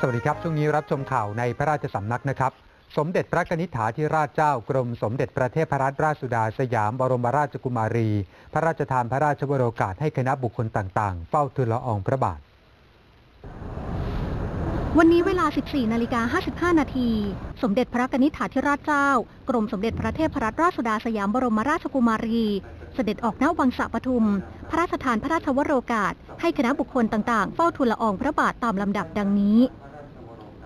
สวัสดีครับ ช่วงนี้รับชมข่าวในพระราชสำนักนะครับ สมเด็จพระกนิษฐาธิราชเจ้ากรม สมเด็จพระเทพรัตนราชสุดาสยามบรมราชกุมารี พระราชทานพระราชวโรกาสให้คณะบุคคลต่างๆ เฝ้าทูลละอองพระบาท วันนี้เวลา 14 นาฬิกา 55 นาที สมเด็จพระกนิษฐาธิราชเจ้า กรมสมเด็จพระเทพรัตนราชสุดาสยามบรมราชกุมารี เสด็จออกณวังสะปทุม พระราชทานพระราชวโรกาส ให้คณะบุคคลต่างๆ เฝ้าทูลละอองพระบาทตามลำดับดังนี้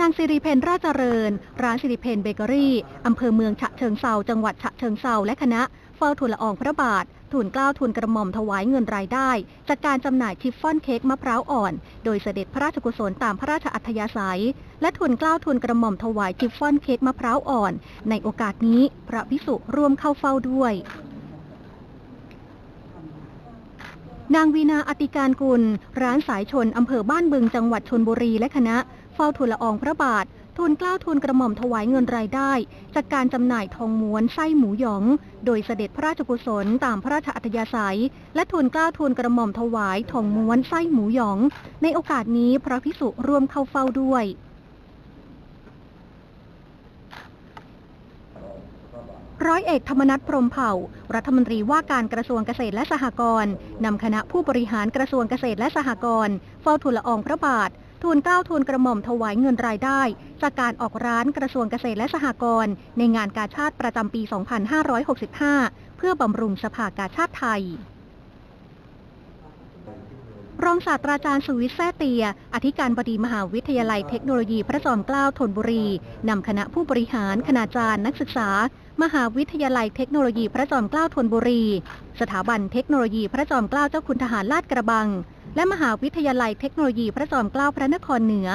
นางสิริเพนราชเจริญ ร้านสิริเพนเบเกอรี่ อำเภอเมืองฉะเชิงเซาจังหวัดฉะเชิงเซาและคณะ เฝ้าทูลละอองพระบาททูลเกล้าทูลกระหม่อมถวายเงินรายได้ จากการจำหน่ายชิฟฟ่อนเค้กมะพร้าวอ่อน โดยเสด็จพระราชกุศลตามพระราชอัธยาศัย และทูลเกล้าทูลกระหม่อมถวายชิฟฟ่อนเค้กมะพร้าวอ่อน ในโอกาสนี้พระพิสุร่วมเข้าเฝ้าด้วยนางวีนาอติการกุล ร้านสายชน อำเภอบ้านบึงจังหวัดชนบุรีและคณะ เฝ้าทูลละอองพระบาททูลเกล้าทูลกระหม่อมถวายเงินรายได้ จากการจำหน่ายทองม้วนไส้หมูหยอง โดยเสด็จพระราชกุศลตามพระราชอัธยาศัย และทูลเกล้าทูลกระหม่อมถวายทองม้วนไส้หมูหยอง ในโอกาสนี้พระพิสุร่วมเข้าเฝ้าด้วยร้อยเอกธรรมนัฐพรมเผ่า รัฐมนตรีว่าการกระทรวงเกษตรและสหกรณ์นำคณะผู้บริหารกระทรวงเกษตรและสหกรณ์เฝ้าทูลละอองพระบาท ทูลเกล้าทูลกระหม่อมถวายเงินรายได้ จากการออกร้านกระทรวงเกษตรและสหกรณ์ในงานกาชาติประจำปี 2565 เพื่อบำรุงสภากาชาติไทยรองศาสตราจารย์สุวิทย์แซ่เตีย อธิการบดีมหาวิทยาลัยเทคโนโลยีพระจอมเกล้าธนบุรี นำคณะผู้บริหารคณาจารย์นักศึกษา มหาวิทยาลัยเทคโนโลยีพระจอมเกล้าธนบุรี สถาบันเทคโนโลยีพระจอมเกล้าเจ้าคุณทหารลาดกระบัง และมหาวิทยาลัยเทคโนโลยีพระจอมเกล้าพระนครเหนือ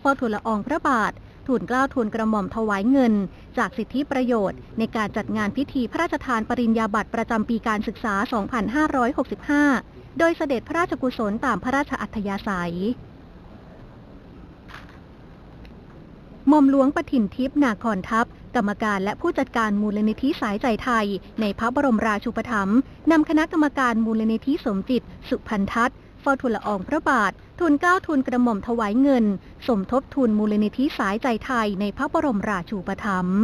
เฝ้าทูลละอองพระบาททูลเกล้าทูลกระหม่อมถวายเงิน จากสิทธิประโยชน์ ในการจัดงานพิธีพระราชทานปริญญาบัตรประจำปีการศึกษา 2565 โดยเสด็จพระราชกุศลตามพระราชอัธยาศัยหม่อมหลวงปถินทิพย์นาคอนทัพ กรรมการและผู้จัดการมูลนิธิสายใจไทย ในพระบรมราชูปถัมภ์นำคณะกรรมการมูลนิธิสมจิต สุพันทัศน์ เฝ้าทูลละอองพระบาท ทูลเกล้าทูลกระหม่อมถวายเงิน สมทบทุนมูลนิธิสายใจไทยในพระบรมราชูปถัมภ์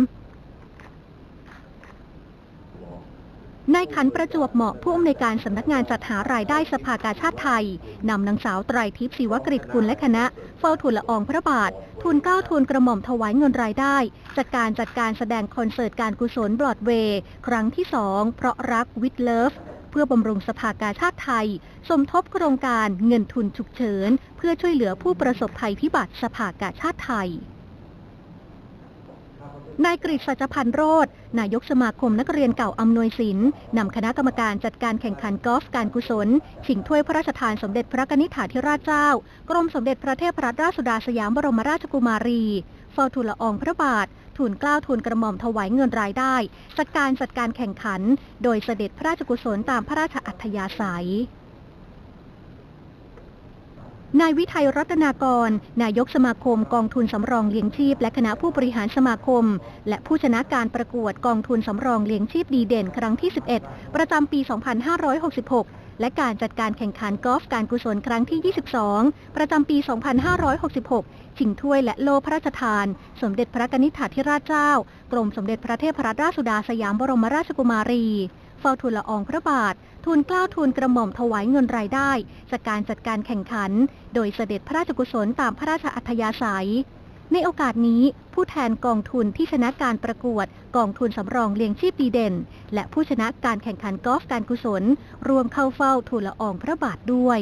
นายขันประจวบเหมาะผู้อำนวยการสำนักงานจัดหารายได้สภากาชาติไทย นำนางสาวไตรทิพย์ศิวกฤตกุลและคณะ เฝ้าทูลละอองพระบาท ทูลเกล้าทูลกระหม่อมถวายเงินรายได้ จากการจัดการแสดงคอนเสิร์ตการกุศลบรอดเวย์ ครั้งที่2เพราะรักวิดเลิฟ เพื่อบำรุงสภากาชาติไทย สมทบโครงการเงินทุนฉุกเฉิน เพื่อช่วยเหลือผู้ประสบภัยพิบัติสภากาชาติไทยนายกฤษสัจพันธ์โรธนายกสมาคมนักเรียนเก่าอำนวยสินนำคณะกรรมการจัดการแข่งขันกอล์ฟการกุศล ชิงถ้วยพระราชทานสมเด็จพระนิษฐาธิราชเจ้า กรมสมเด็จพระเทพรัตนราชสุดาสยามบรมราชกุมารีเฝ้าทูลละอองพระบาท ทูลเกล้าทูลกระหม่อมถวายเงินรายได้ จากการจัดการแข่งขัน โดยเสด็จพระราชกุศลตามพระราชอัธยาศัยนายวิทัยรัตนากร นายกสมาคมกองทุนสำรองเลี้ยงชีพ และคณะผู้บริหารสมาคม และผู้ชนะการประกวดกองทุนสำรองเลี้ยงชีพดีเด่นครั้งที่ 11 ประจำปี 2566 และการจัดการแข่งขันกอล์ฟการกุศลครั้งที่ 22 ประจำปี 2566 ชิงถ้วยและโล่พระราชทาน สมเด็จพระกนิษฐาธิราชเจ้า กรมสมเด็จพระเทพรัตนราชสุดาสยามบรมราชกุมารีเฝ้าทูลละอองพระบาท ทูลกล้าวทูลกระหม่อมถวายเงินรายได้จากการจัดการแข่งขัน โดยเสด็จพระราชกุศลตามพระราชอัธยาศัย ในโอกาสนี้ผู้แทนกองทุนที่ชนะการประกวด กองทุนสำรองเลี้ยงชีพดีเด่น และผู้ชนะการแข่งขันกอล์ฟการกุศล รวมเข้าเฝ้าทูลละอองพระบาทด้วย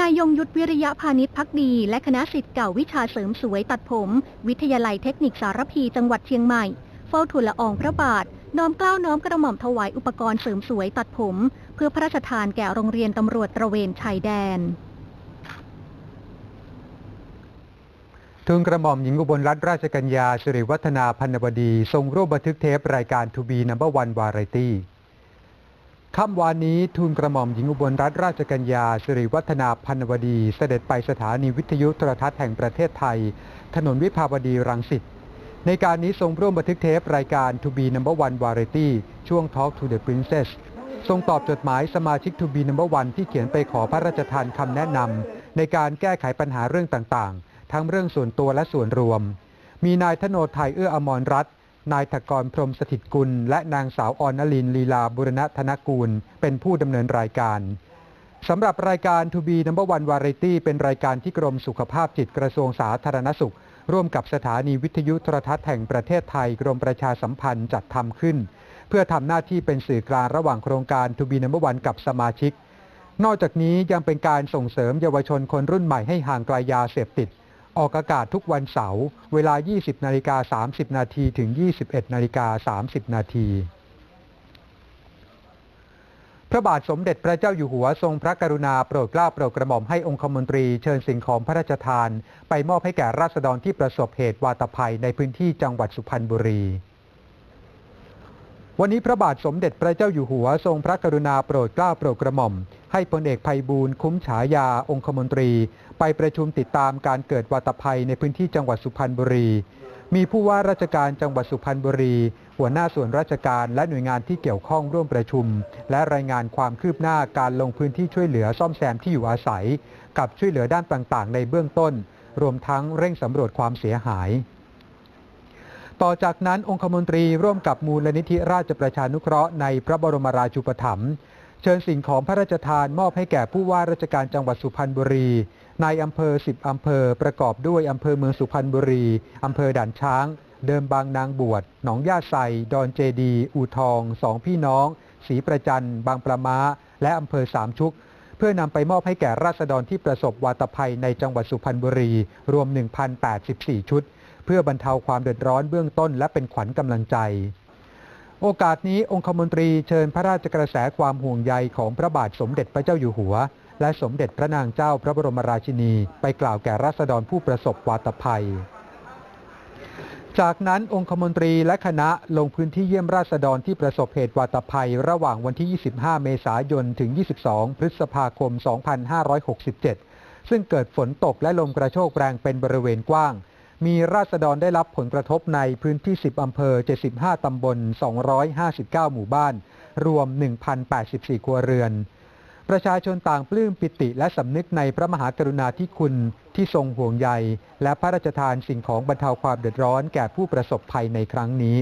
นายยงยุทธวิริยะพาณิชพักดี และคณะสิทธิ์เก่าวิชาเสริมสวยตัดผม วิทยาลัยเทคนิคสารพีจังหวัดเชียงใหม่ เฝ้าทูลละอองพระบาทน้อมเกล้าน้อมกระหม่อมถวายอุปกรณ์เสริมสวยตัดผม เพื่อพระราชทานแก่โรงเรียนตำรวจตระเวนชายแดน ทูลกระหม่อมหญิงอุบลรัตนราชกัญญาสิริวัฒนาพันวดี ทรงร่วมบันทึกเทปรายการทูบีนัมเบอร์วันวาไรตี้ค่ำวานนี้ทูลกระหม่อมหญิงอุบลรัตนราชกัญญาสิริวัฒนาพันวดี เสด็จไปสถานีวิทยุโทรทัศน์แห่งประเทศไทย ถนนวิภาวดีรังสิตในการนี้ทรงร่วมบันทึกเทปรายการ To Be Number One Variety ช่วง Talk to the Princess ทรงตอบจดหมายสมาชิก To Be Number One ที่เขียนไปขอพระราชทานคำแนะนำในการแก้ไขปัญหาเรื่องต่างๆ ทั้งเรื่องส่วนตัวและส่วนรวม มีนายธโนไทยเอื้ออมรรัตน์นายถกรพรมสถิตกุล และนางสาวออนลินลีลาบุรณธนกูล เป็นผู้ดำเนินรายการสำหรับรายการ To Be Number One Variety เป็นรายการที่กรมสุขภาพจิตกระทรวงสาธารณสุข ร่วมกับสถานีวิทยุโทรทัศน์แห่งประเทศไทยกรมประชาสัมพันธ์จัดทำขึ้น เพื่อทำหน้าที่เป็นสื่อกลางระหว่างโครงการ To Be Number One กับสมาชิก นอกจากนี้ยังเป็นการส่งเสริมเยาวชนคนรุ่นใหม่ให้ห่างไกลยาเสพติด ออกอากาศทุกวันเสาร์เวลา 20 นาฬิกา 30 นาทีถึง 21 นาฬิกา 30 นาทีพระบาทสมเด็จพระเจ้าอยู่หัวทรงพระกรุณาโปรดเกล้าโปรดกระหม่อมให้องคมนตรีเชิญสิ่งของพระราชทาน ไปมอบให้แก่ราษฎรที่ประสบเหตุวาตภัยในพื้นที่จังหวัดสุพรรณบุรี วันนี้พระบาทสมเด็จพระเจ้าอยู่หัวทรงพระกรุณาโปรดเกล้าโปรดกระหม่อม ให้พลเอกภัยบูลย์คุ้มฉายาองคมนตรี ไปประชุมติดตามการเกิดวาตภัยในพื้นที่จังหวัดสุพรรณบุรี มีผู้ว่าราชการจังหวัดสุพรรณบุรี หัวหน้าส่วนราชการและหน่วยงานที่เกี่ยวข้องร่วมประชุม และรายงานความคืบหน้าการลงพื้นที่ช่วยเหลือซ่อมแซมที่อยู่อาศัย กับช่วยเหลือด้านต่างๆ ในเบื้องต้น รวมทั้งเร่งสำรวจความเสียหายต่อจากนั้นองคมนตรีร่วมกับมูลนิธิราชประชานุเคราะห์ในพระบรมราชูปถัมภ์ เชิญสิ่งของพระราชทานมอบให้แก่ผู้ว่าราชการจังหวัดสุพรรณบุรี ในอำเภอ 10 อำเภอ ประกอบด้วยอำเภอเมืองสุพรรณบุรี อำเภอด่านช้าง เดิมบางนางบวช หนองย่าไซดอนเจดี อูทอง สองพี่น้องศรีประจัน บางปลาม้าและอำเภอสามชุก เพื่อนำไปมอบให้แก่ราษฎรที่ประสบวาตภัยในจังหวัดสุพรรณบุรี รวม 1,084 ชุด เพื่อบรรเทาความเดือดร้อนเบื้องต้นและเป็นขวัญกำลังใจ โอกาสนี้องคมนตรีเชิญพระราชกระแสความห่วงใยของพระบาทสมเด็จพระเจ้าอยู่หัว และสมเด็จพระนางเจ้าพระบรมราชินี ไปกล่าวแก่ราษฎรผู้ประสบวาตภัย จากนั้นองคมนตรีและคณะลงพื้นที่เยี่ยมราษฎรที่ประสบเหตุวาตภัย ระหว่างวันที่ 25 เมษายน ถึง 22 พฤษภาคม 2567 ซึ่งเกิดฝนตกและลมกระโชกแรงเป็นบริเวณกว้าง มีราษฎรได้รับผลกระทบในพื้นที่ 10 อำเภอ 75 ตำบล 259 หมู่บ้าน รวม 1,084 ครัวเรือน ประชาชนต่างปลื้มปิติและสำนึกในพระมหากรุณาธิคุณที่ทรงห่วงใย และพระราชทานสิ่งของบรรเทาความเดือดร้อนแก่ผู้ประสบภัยในครั้งนี้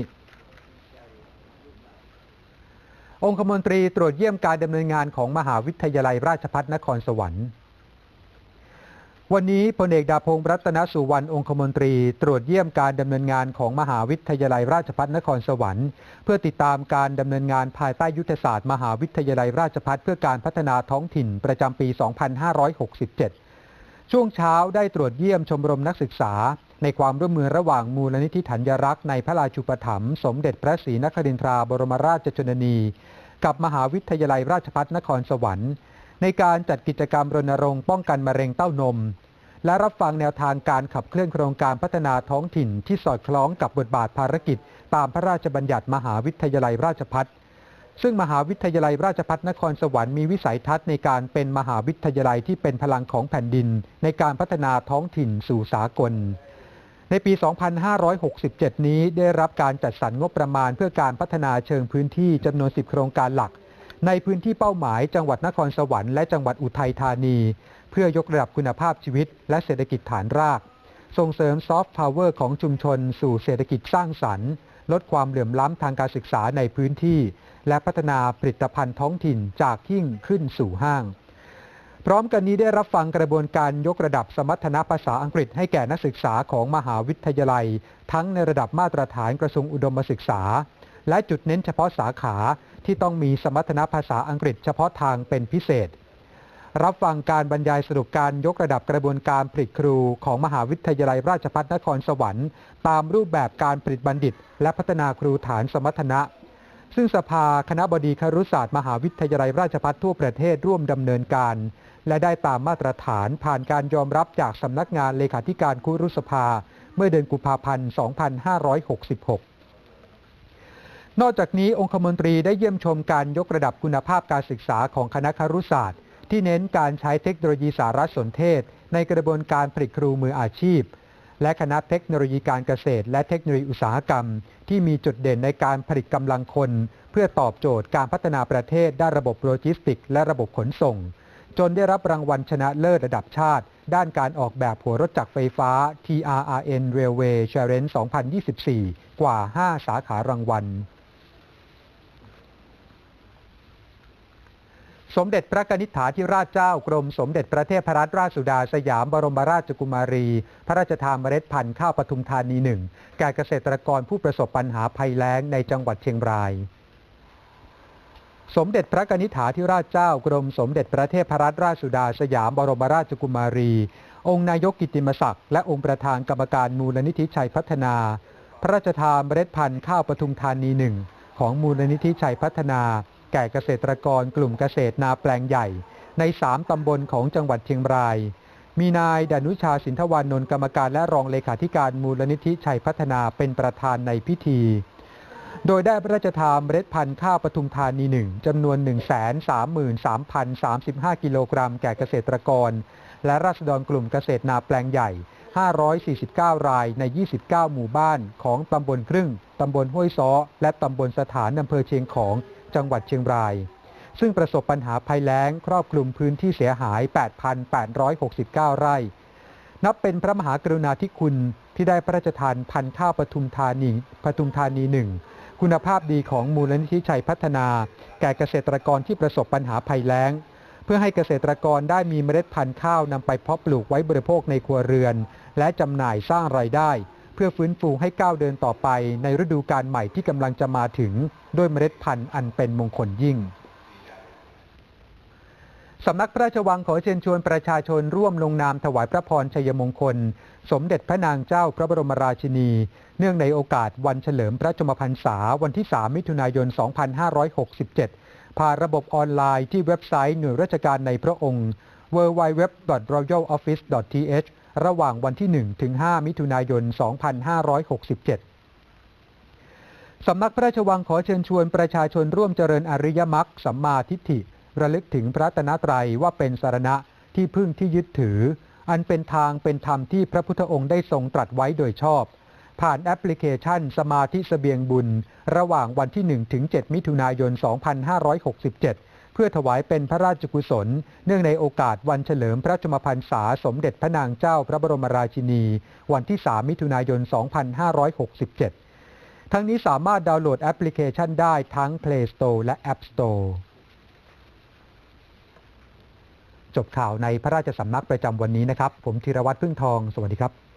องคมนตรีตรวจเยี่ยมการดำเนินงานของมหาวิทยาลัยราชภัฏนครสวรรค์ วันนี้พลเอกดาพงศ์รัตนสุวรรณองคมนตรี ตรวจเยี่ยมการดำเนินงานของมหาวิทยาลัยราชภัฏนครสวรรค์ เพื่อติดตามการดำเนินงานภายใต้ยุทธศาสตร์มหาวิทยาลัยราชภัฏเพื่อการพัฒนาท้องถิ่นประจำปี 2567 ช่วงเช้าได้ตรวจเยี่ยมชมรมนักศึกษา ในความร่วมมือระหว่างมูลนิธิถัญรักษ์ในพระราชูปถัมภ์สมเด็จพระศรีนครินทราบรมราชชนนี กับมหาวิทยาลัยราชภัฏนครสวรรค์ ในการจัดกิจกรรมรณรงค์ป้องกันมะเร็งเต้านม และรับฟังแนวทางการขับเคลื่อนโครงการพัฒนาท้องถิ่นที่สอดคล้องกับบทบาทภารกิจ ตามพระราชบัญญัติมหาวิทยาลัยราชภัฏซึ่งมหาวิทยาลัยราชภัฏนครสวรรค์มีวิสัยทัศน์ในการเป็นมหาวิทยาลัยที่เป็นพลังของแผ่นดิน ในการพัฒนาท้องถิ่นสู่สากล ในปี 2567 นี้ได้รับการจัดสรรงบประมาณเพื่อการพัฒนาเชิงพื้นที่จำนวน 10 โครงการหลัก ในพื้นที่เป้าหมายจังหวัดนครสวรรค์และจังหวัดอุทัยธานี เพื่อยกระดับคุณภาพชีวิต และเศรษฐกิจฐานราก ส่งเสริมซอฟต์พาวเวอร์ของชุมชน สู่เศรษฐกิจสร้างสรรค์ ลดความเหลื่อมล้ำทางการศึกษาในพื้นที่ และพัฒนาผลิตภัณฑ์ท้องถิ่นจากหิ่งขึ้นสู่ห้างพร้อมกันนี้ได้รับฟังกระบวนการยกระดับสมรรถนะภาษาอังกฤษให้แก่นักศึกษาของมหาวิทยาลัย ทั้งในระดับมาตรฐานกระทรวงอุดมศึกษา และจุดเน้นเฉพาะสาขา ที่ต้องมีสมรรถนะภาษาอังกฤษเฉพาะทางเป็นพิเศษ รับฟังการบรรยายสรุปการยกระดับกระบวนการผลิตครูของมหาวิทยาลัยราชภัฏนครสวรรค์ ตามรูปแบบการผลิตบัณฑิต และพัฒนาครูฐานสมรรถนะ ซึ่งสภาคณะบดีครุศาสตร์มหาวิทยาลัยราชภัฏทั่วประเทศร่วมดำเนินการ และได้ตามมาตรฐานผ่านการยอมรับจากสำนักงานเลขาธิการคุรุสภา เมื่อเดือนกุมภาพันธ์ 2566 นอกจากนี้องคมนตรีได้เยี่ยมชมการยกระดับคุณภาพการศึกษาของคณะครุศาสตร์ ที่เน้นการใช้เทคโนโลยีสารสนเทศ ในกระบวนการผลิตครูมืออาชีพ และคณะเทคโนโลยีการเกษตร และเทคโนโลยีอุตสาหกรรม ที่มีจุดเด่นในการผลิตกำลังคน เพื่อตอบโจทย์การพัฒนาประเทศด้านระบบโลจิสติกส์และระบบขนส่ง จนได้รับรางวัลชนะเลิศระดับชาติ ด้านการออกแบบหัวรถจักรไฟฟ้า TRRN Railway Challenge 2024 กว่า 5 สาขารางวัล สมเด็จพระกนิษฐาธิราชเจ้ากรมสมเด็จพระเทพรัตนราชสุดาสยามบรมราชกุมารี พระราชทานเมล็ดพันธุ์ข้าวปทุมธานีหนึ่งแก่เกษตรกรผู้ประสบปัญหาภัยแล้งในจังหวัดเชียงราย สมเด็จพระกนิษฐาธิราชเจ้ากรมสมเด็จพระเทพรัตนราชสุดาสยามบรมราชกุมารี องค์นายกกิตติมศักดิ์และองค์ประธานกรรมการมูลนิธิชัยพัฒนา พระราชทานเมล็ดพันธุ์ข้าวปทุมธานีหนึ่งของมูลนิธิชัยพัฒนา แก่เกษตรกรกลุ่มเกษตรนาแปลงใหญ่ ในสามตำบลของจังหวัดเชียงราย มีนายดานุชาสินทวานนท์กรรมการและรองเลขาธิการมูลนิธิชัยพัฒนาเป็นประธานในพิธี โดยได้พระราชทานเมล็ดพันธุ์ข้าวปทุมธานีหนึ่งจำนวน 133,035 กิโลกรัมแก่เกษตรกร และราษฎรกลุ่มเกษตรนาแปลงใหญ่ 549 รายใน 29 หมู่บ้านของตำบลครึ่ง ตำบลห้วยซ้อ และตำบลสถานอำเภอเชียงของ จังหวัดเชียงราย ซึ่งประสบปัญหาภัยแล้งครอบคลุมพื้นที่เสียหาย 8,869 ไร่ นับเป็นพระมหากรุณาธิคุณที่ได้พระราชทานพันธุ์ข้าวปทุมธานีปทุมธานีหนึ่งคุณภาพดีของมูลนิธิชัยพัฒนา แก่เกษตรกรที่ประสบปัญหาภัยแล้ง เพื่อให้เกษตรกรได้มีเมล็ดพันธุ์ข้าวนำไปเพาะปลูกไว้บริโภคในครัวเรือน และจำหน่ายสร้างรายได้ พื่อฟื้นฟูให้ก้าวเดินต่อไปในฤดูกาลใหม่ที่กำลังจะมาถึงด้วยเมล็ดพันธุ์อันเป็นมงคลยิ่งสำนักพระราชวังขอเชิญชวนประชาชนร่วมลงนามถวายพระพรชัยมงคล สมเด็จพระนางเจ้าพระบรมราชินี เนื่องในโอกาสวันเฉลิมพระชมพรรษาวันที่ 3 มิถุนายน 2567 ผ่านระบบออนไลน์ที่เว็บไซต์หน่วยราชการในพระองค์ www.royaloffice.th ระหว่างวันที่ 1 ถึง 5 มิถุนายน 2567สำนักพระราชวังขอเชิญชวนประชาชนร่วมเจริญอริยมรรคสัมมาทิฏฐิ ระลึกถึงพระตนตรัยว่าเป็นสารณะที่พึ่งที่ยึดถือ อันเป็นทางเป็นธรรมที่พระพุทธองค์ได้ทรงตรัสไว้โดยชอบ ผ่านแอปพลิเคชันสมาธิเสบียงบุญ ระหว่างวันที่ 1 ถึง 7 มิถุนายน 2567 พื่อถวายเป็นพระราชกุศล เนื่องในโอกาสวันเฉลิมพระชมพรรษาสมเด็จพระนางเจ้าพระบรมราชินี วันที่ 3 มิถุนายน 2567 ทั้งนี้สามารถดาวน์โหลดแอปพลิเคชันได้ทั้ง Play Store และ App Store จบข่าวในพระราชสำนักประจำวันนี้นะครับ ผมธีรวัตรพึ่งทอง สวัสดีครับ